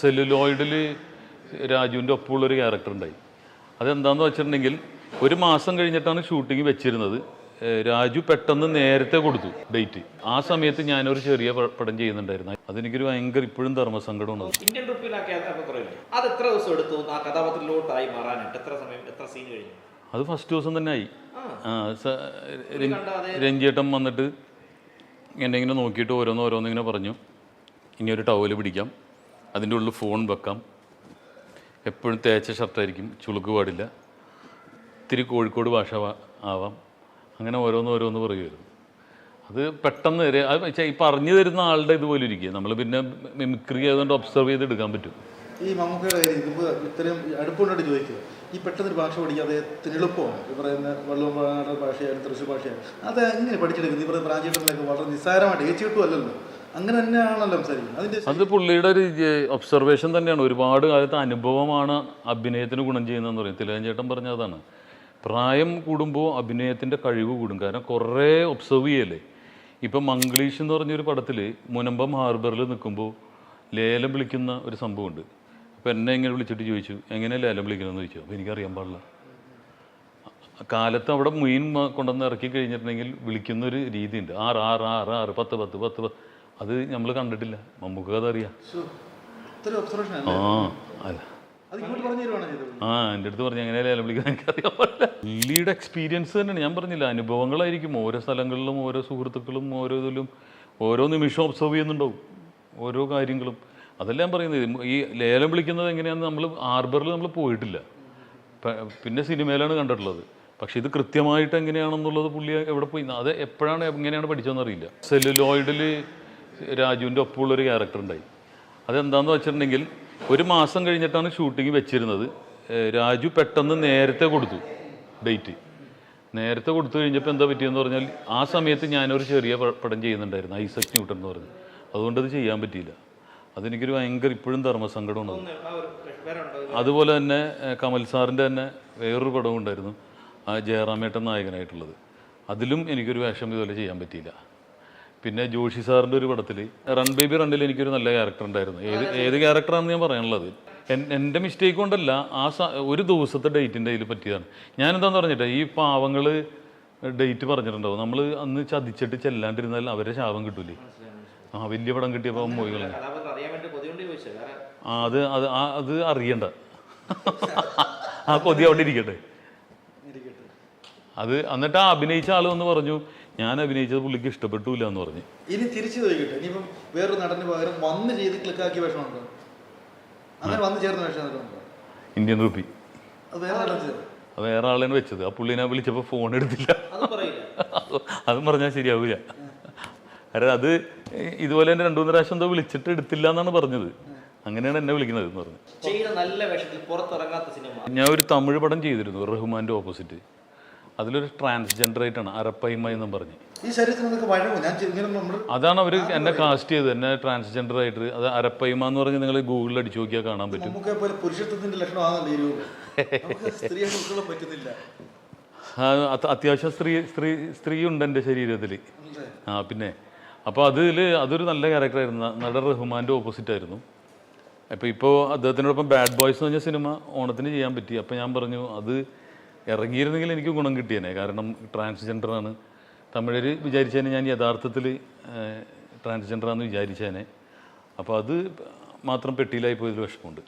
സെല്ലുലോയിഡിൽ രാജുവിന്റെ ഒപ്പമുള്ളൊരു ക്യാരക്ടർ ഉണ്ടായി. അതെന്താണെന്ന് വെച്ചിട്ടുണ്ടെങ്കിൽ ഒരു മാസം കഴിഞ്ഞിട്ടാണ് ഷൂട്ടിംഗ് വെച്ചിരുന്നത്. രാജു പെട്ടെന്ന് നേരത്തെ കൊടുത്തു ഡേറ്റ് ആ സമയത്ത് ഞാനൊരു ചെറിയ പടം ചെയ്യുന്നുണ്ടായിരുന്നു. അതെനിക്കൊരു ഭയങ്കര ഇപ്പോഴും ധർമ്മസങ്കടമാണ് ഇന്ത്യൻ അത് എത്ര ദിവസം എടുത്തു? ആ കഥാപാത്രത്തിലോട്ടായി മാറാനായിട്ട് എത്ര സമയം എത്ര സീൻ കഴിഞ്ഞു? അത് ഫസ്റ്റ് ദിവസം തന്നെ ആയി. രഞ്ജിയേട്ടൻ വന്നിട്ട് എന്നെ ഇങ്ങനെ നോക്കിയിട്ട് ഓരോന്ന് ഓരോന്നിങ്ങനെ പറഞ്ഞു. ഇനി ഒരു ടവൽ പിടിക്കാം. അതിന്റെ ഉള്ളിൽ ഫോൺ വെക്കാം. എപ്പോഴും തേച്ച ഷർട്ടായിരിക്കും ചുളുക്ക് പാടില്ല. ഇത്തിരി കോഴിക്കോട് ഭാഷ ആവാം. അങ്ങനെ ഓരോന്ന് ഓരോന്ന് പറയുമായിരുന്നു. അത് പെട്ടെന്ന് അത് ഈ പറഞ്ഞു തരുന്ന ആളുടെ ഇതുപോലെ ഇരിക്കുക നമ്മൾ പിന്നെ മിമിക്രി ആയതുകൊണ്ട് ഒബ്സർവ് ചെയ്ത് എടുക്കാൻ പറ്റും. ഈ മമ്മൂക്കയുടെ കാര്യം ഇതിപ്പോൾ ഇത്രയും അടുപ്പുണ്ടായിട്ട് ചോദിക്കുക. ഈ പെട്ടെന്നൊരു ഭാഷ പഠിക്കുക എത്ര എളുപ്പമാണ്. ഈ പറയുന്ന വള്ളുവമ്പാട് ഭാഷയായാലും തൃശ്ശൂർ ഭാഷയായാലും. അത് എങ്ങനെ പഠിച്ചെടുക്കുന്നത്? ഈ പറയുന്ന പ്രാചീനത്തിലൊക്കെ വളരെ നിസ്സാരമായിട്ട് ഏച്ചി കിട്ടുമല്ലല്ലോ അങ്ങനെ തന്നെയാണല്ലോ സംസാരിക്കുന്നത്. അതിന്റെ അത് പുള്ളിയുടെ ഒരു ഒബ്സർവേഷൻ തന്നെയാണ്. ഒരുപാട് കാലത്തെ അനുഭവമാണ് അഭിനയത്തിന് ഗുണം ചെയ്യുന്നതെന്ന് പറയും. തിലകഞ്ചേട്ടൻ പറഞ്ഞ പറഞ്ഞതാണ് പ്രായം കൂടുമ്പോൾ അഭിനയത്തിന്റെ കഴിവ് കൂടും. കാരണം കുറേ ഒബ്സർവ് ചെയ്യല്ലേ? ഇപ്പം മംഗ്ലീഷ് എന്ന് പറഞ്ഞൊരു പടത്തിൽ മുനമ്പം ഹാർബറിൽ നിൽക്കുമ്പോൾ ലേലം വിളിക്കുന്ന ഒരു സംഭവമുണ്ട്. അപ്പോൾ എന്നെ ഇങ്ങനെ വിളിച്ചിട്ട് ചോദിച്ചു എങ്ങനെ ലേലം വിളിക്കണമെന്ന് ചോദിച്ചു. അപ്പോൾ എനിക്കറിയാൻ പാടില്ല. കാലത്ത് അവിടെ മീൻ കൊണ്ടുവന്ന് ഇറക്കി കഴിഞ്ഞിട്ടുണ്ടെങ്കിൽ വിളിക്കുന്നൊരു രീതിയുണ്ട്. ആറ് ആറ് ആറ് ആറ് പത്ത് പത്ത് പത്ത് പത്ത്. അത് നമ്മൾ കണ്ടിട്ടില്ല. മമ്മൂക്ക് അതറിയാം. ആ അല്ലേ. അല്ല ആ എന്റെ അടുത്ത് പറഞ്ഞു എങ്ങനെയല്ലേ ലേലം വിളിക്കാൻ എനിക്കറിയാൻ പാടില്ല. പുള്ളിയുടെ എക്സ്പീരിയൻസ് തന്നെയാണ്. ഞാൻ പറഞ്ഞില്ല അനുഭവങ്ങളായിരിക്കും. ഓരോ സ്ഥലങ്ങളിലും ഓരോ സുഹൃത്തുക്കളും ഓരോ ഇതിലും ഓരോ നിമിഷവും ഒബ്സർവ് ചെയ്യുന്നുണ്ടാവും ഓരോ കാര്യങ്ങളും. അതെല്ലാം പറയുന്നത്? ഈ ലേലം വിളിക്കുന്നത് എങ്ങനെയാണെന്ന് നമ്മൾ ആർബറിൽ നമ്മൾ പോയിട്ടില്ല. പിന്നെ സിനിമയിലാണ് കണ്ടിട്ടുള്ളത്. പക്ഷെ ഇത് കൃത്യമായിട്ട് എങ്ങനെയാണെന്നുള്ളത് പുള്ളി എവിടെ പോയി? അത് എപ്പോഴാണ് എങ്ങനെയാണ് പഠിച്ചതെന്ന് അറിയില്ല. സെല്ലുലോയിഡിൽ രാജുവിന്റെ ഒപ്പമുള്ളൊരു ക്യാരക്ടർ ഉണ്ടായി. അതെന്താണെന്ന് വെച്ചിട്ടുണ്ടെങ്കിൽ ഒരു മാസം കഴിഞ്ഞിട്ടാണ് ഷൂട്ടിംഗ് വെച്ചിരുന്നത്. രാജു പെട്ടെന്ന് നേരത്തെ കൊടുത്തു ഡേറ്റ് നേരത്തെ കൊടുത്തു കഴിഞ്ഞപ്പോൾ എന്താ പറ്റിയെന്ന് പറഞ്ഞാൽ ആ സമയത്ത് ഞാനൊരു ചെറിയ പടം ചെയ്യുന്നുണ്ടായിരുന്നു ഐസക് ന്യൂട്ടൺ എന്ന് പറഞ്ഞു. അതുകൊണ്ടത് അത് ചെയ്യാൻ പറ്റിയില്ല. അതെനിക്കൊരു ഭയങ്കര ഇപ്പോഴും ധർമ്മസങ്കടമാണ്. അതുപോലെ തന്നെ കമൽ സാറിന്റെ തന്നെ വേറൊരു പടവും ഉണ്ടായിരുന്നു ആ ജയറാമേട്ടൻ നായകനായിട്ടുള്ളത്. അതിലും എനിക്കൊരു വേഷം ഇതുപോലെ ചെയ്യാൻ പറ്റിയില്ല. പിന്നെ ജോഷി സാറിന്റെ ഒരു പടത്തിൽ റൺ ബേബി റണ്ണിൽ എനിക്കൊരു നല്ല ക്യാരക്ടർ ഉണ്ടായിരുന്നു. ഏത് ഏത് ക്യാരക്ടറാണെന്ന് ഞാൻ പറയാനുള്ളത്? എൻ- എന്റെ മിസ്റ്റേക്ക് കൊണ്ടല്ല ആ സ- ഒരു ദിവസത്തെ ഡേറ്റിന്റെ അതിൽ പറ്റിയതാണ്. ഞാനെന്താന്ന് പറഞ്ഞിട്ട് ഈ പാവങ്ങൾ ഡേറ്റ് പറഞ്ഞിട്ടുണ്ടാവും. നമ്മൾ അന്ന് ചതിച്ചിട്ട് ചെല്ലാണ്ടിരുന്നാൽ അവരെ ശാപം കിട്ടൂലേ? ആ വലിയ പടം കിട്ടിയപ്പോൾ പോയി കളഞ്ഞു ആ അത് അത് ആ അത് അറിയണ്ട. ആ കൊതി അവിടെ ഇരിക്കട്ടെ. അത് എന്നിട്ട് ആ അഭിനയിച്ച ആൾ വന്ന് പറഞ്ഞു ഞാൻ അഭിനയിച്ചത് പുള്ളിക്ക് ഇഷ്ടപ്പെട്ടില്ല എന്ന് പറഞ്ഞു. ഇനി തിരിച്ചു ചോദിക്കട്ടെ ഇനിയിപ്പം വേറൊരു നടന് പകരം വന്ന് ചെയ്ത് ക്ലിക്കാക്കിയ വേഷമുണ്ടോ അങ്ങനെ വന്ന് ചേർന്ന വേഷം ഇന്ത്യൻ റുപ്പി അത് വേറെ ആളാ അത് വേറെ ആളാണ് വെച്ചത്. ആ പുള്ളിനെ വിളിച്ചപ്പോൾ ഫോൺ എടുത്തില്ല. അത് പറഞ്ഞാൽ ശരിയാവില്ല കാരണം അത് ഇതുപോലെ തന്നെ രണ്ടു മൂന്ന് പ്രാവശ്യം എന്തോ വിളിച്ചിട്ട് എടുത്തില്ല എന്നാണ് പറഞ്ഞത്. അങ്ങനെയാണ് എന്നെ വിളിക്കുന്നത് എന്ന് പറഞ്ഞു. ചെയ്ത നല്ല വേഷത്തിൽ പുറത്തിറങ്ങാത്ത സിനിമ. ഞാൻ ഒരു തമിഴ് പടം ചെയ്തിരുന്നു റഹ്മാന്റെ ഓപ്പോസിറ്റ്. അതിലൊരു ട്രാൻസ്ജെൻഡർ ആയിട്ടാണ് അരപ്പൈമ എന്നും പറഞ്ഞ്. ഈ ശരീരത്തിന് അതാണ് അവർ എന്നെ കാസ്റ്റ് ചെയ്തത് എന്നെ ട്രാൻസ്ജെൻഡർ ആയിട്ട്. അത് അരപ്പൈമ എന്ന് പറഞ്ഞ് നിങ്ങൾ ഗൂഗിളിൽ അടിച്ചു നോക്കിയാൽ കാണാൻ പറ്റും. പുരുഷത്വത്തിന്റെ ലക്ഷണമാണല്ലോ അത്യാവശ്യം സ്ത്രീ സ്ത്രീ സ്ത്രീ ഉണ്ട് എന്റെ ശരീരത്തിൽ ആ പിന്നെ. അപ്പോൾ അതിൽ അതൊരു നല്ല ക്യാരക്ടറായിരുന്നു നട റഹ്മാന്റെ ഓപ്പോസിറ്റ് ആയിരുന്നു. അപ്പോൾ ഇപ്പോൾ അദ്ദേഹത്തിനോടൊപ്പം ബാഡ് ബോയ്സ് എന്ന് പറഞ്ഞ സിനിമ ഓണത്തിന് ചെയ്യാൻ പറ്റി. അപ്പോൾ ഞാൻ പറഞ്ഞു അത് ഇറങ്ങിയിരുന്നെങ്കിൽ എനിക്ക് ഗുണം കിട്ടിയേനെ. കാരണം ട്രാൻസ്ജെൻഡറാണ് തമിഴർ വിചാരിച്ചേനെ ഞാൻ യഥാർത്ഥത്തിൽ ട്രാൻസ്ജെൻഡറാണെന്ന് വിചാരിച്ചേനെ. അപ്പോൾ അത് മാത്രം പെട്ടിയിലായി പോയതിൽ വിഷമമുണ്ട്.